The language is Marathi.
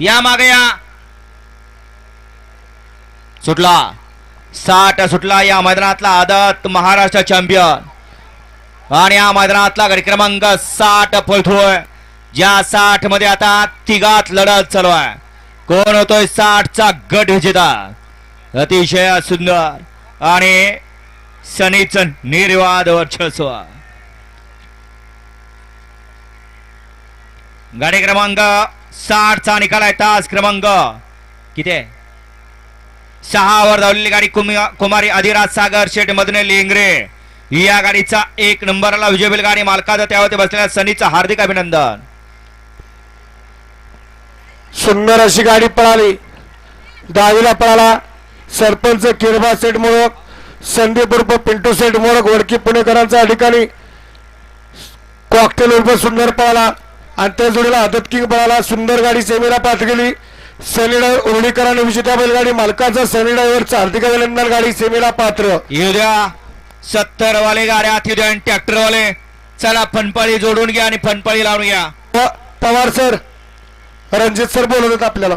या मागे या. सुटला. साठ सुटला या मैदानातला आदत महाराष्ट्र चॅम्पियन आणि या मैदानातला गडी क्रमांक साठ पळतोय ज्या साठमध्ये आता तिघात लढत चालू आहे. कोण होतोय साठचा गट विजेता? अतिशय सुंदर. आणि सनीचं निर्वाद वर्चस्व. गाडी क्रमांक साठचा निकाल आहे तास क्रमांक. किती? आहे सहावर धावलेली गाडी कुमारी अधिराज सागर शेठ मधने लिंगरे. या गाडीचा एक नंबरला विजय बिल गाडी मालकाचा त्यावरती बसलेल्या सनीचं हार्दिक अभिनंदन. सुंदर अशी गाडी पळाली. दहावीला पळाला. सरपंच किरबा सेठ मोडक संदीप उर्फ पिंटू सेठ मोडक वडकी पुणेकरांचा ठिकाणी कॉकटेल उर्फ सुंदर पळाला. आणि त्या जोडीला आदत किंग पळाला सुंदर गाडी सेमीला पाठ गेली. सनी ड्रायव्हर उर्णीकरांनी विजेत्या बैलगाडी मालकाचा सनी ड्रायव्हरचा हार्दिक अभिनंदन गाडी सेमीला पात्र. येऊ द्या सत्तर वाले गाड्या येऊ द्या ट्रॅक्टर वाले चला फनपाळी जोडून घ्या आणि फनपाळी लावून घ्या. पवार सर रणजित सर बोलत आहेत आपल्याला.